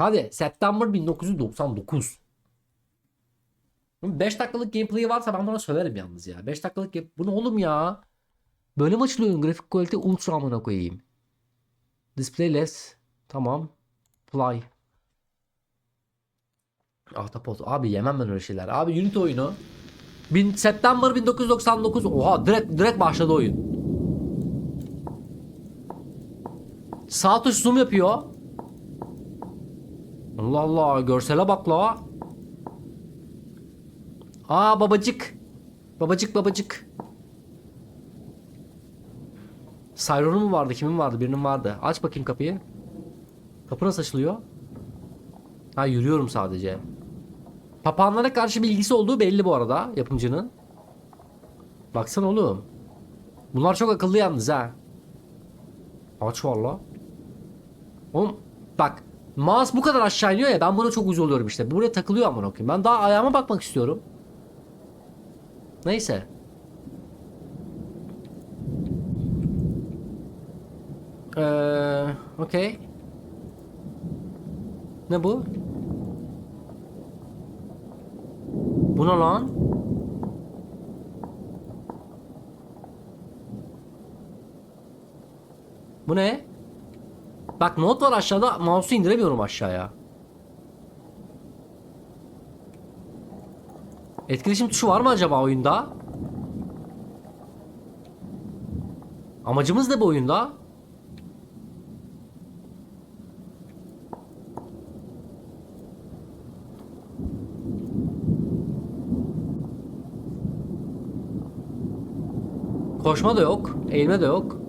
Hadi September 1999. 5 dakikalık gameplay'i varsa ben buna söylerim yalnız ya. 5 dakikalık game... Bu ne oğlum ya? Böyle mi açılıyor? Grafik kalite ultra amına koyayım. Display less. Tamam. Fly. Ahtapot. Abi yemem ben öyle şeyler. Abi Unity oyunu. Bin, September 1999. Oha direkt direkt başladı oyun. Sağ tuş zoom yapıyor. Allah Allah görsele bak la. Aa babacık. Babacık babacık. Sayron'un mu vardı? Kimin vardı? Birinin vardı. Aç bakayım kapıyı. Kapı nasıl açılıyor? Ha yürüyorum sadece. Papağanlara karşı bir ilgisi olduğu belli bu arada yapımcının. Baksana oğlum. Bunlar çok akıllı yalnız ha. Aç valla. Oğlum bak mouse bu kadar aşağı iniyor ya ben buna çok uyuz oluyorum işte. Buraya takılıyor amına koyayım. Ben daha ayağıma bakmak istiyorum. Neyse. Eee okey. Ne bu? Bu ne lan? Bu ne? Bak not var aşağıda. Mouse'u indiremiyorum aşağıya. Etkileşim tuşu var mı acaba oyunda? Amacımız ne bu oyunda? Koşma da yok. Eğilme de yok.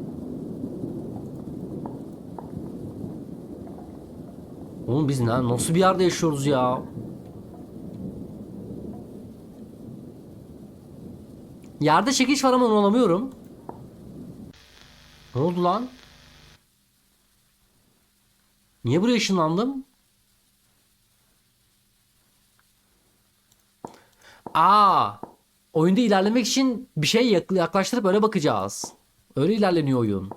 Oğlum biz ne, nasıl bir yerde yaşıyoruz ya? Yerde çekiş var ama onu alamıyorum. Ne oldu lan? Niye buraya ışınlandım? Aa, oyunda ilerlemek için bir şey yak- yaklaştırıp öyle bakacağız. Öyle ilerleniyor oyun.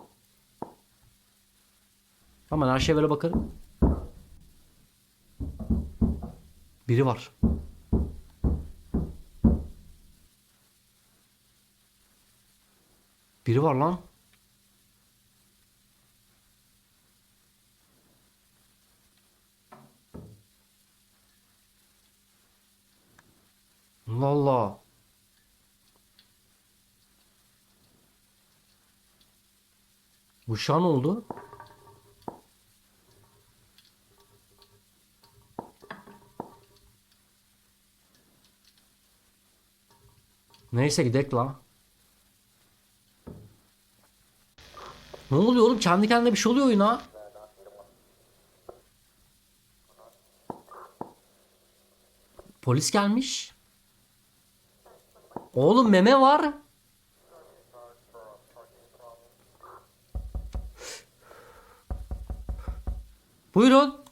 Tamam her şeye böyle bakarım. Biri var. Biri var lan. Allah. Bu şan oldu. Neyse gidek la. Ne oluyor oğlum? Kendi kendine bir şey oluyor oyuna. Polis gelmiş. Oğlum meme var. Buyurun.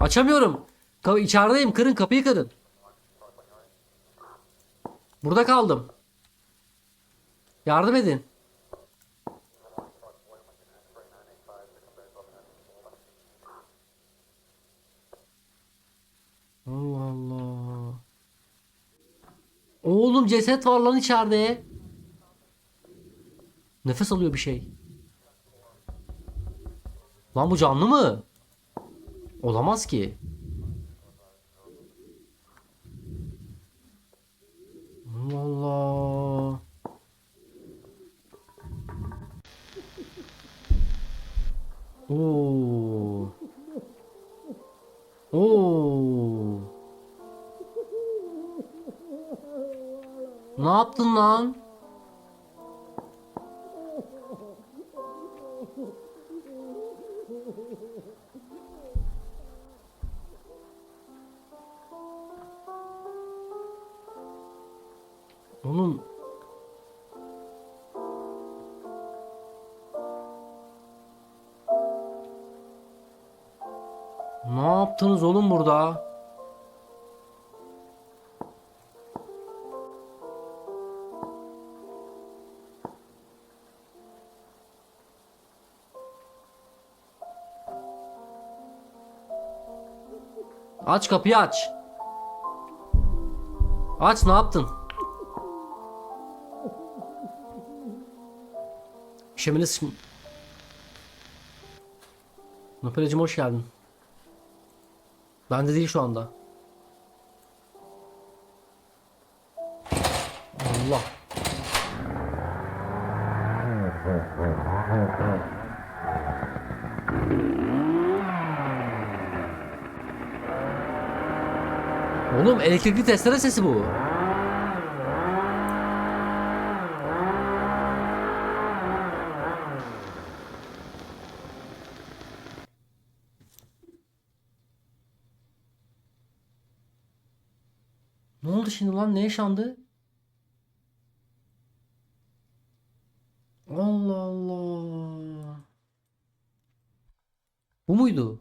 Açamıyorum. Ka içerideyim. Kırın kapıyı kırın. Burada kaldım. Yardım edin. Allah Allah. Oğlum ceset var lan içeride. Nefes alıyor bir şey. Lan bu canlı mı? Olamaz ki. Allah. Oo. Oo. Ne yaptın lan? Oğlum Ne yaptınız oğlum burada? Aç kapıyı aç. Aç ne yaptın? Şemine sıçm... Nöpelecim hoş geldin. Bende değil şu anda. Allah. Oğlum elektrikli testere sesi bu. Ne oldu şimdi lan? Ne yaşandı? Allah Allah. Bu muydu?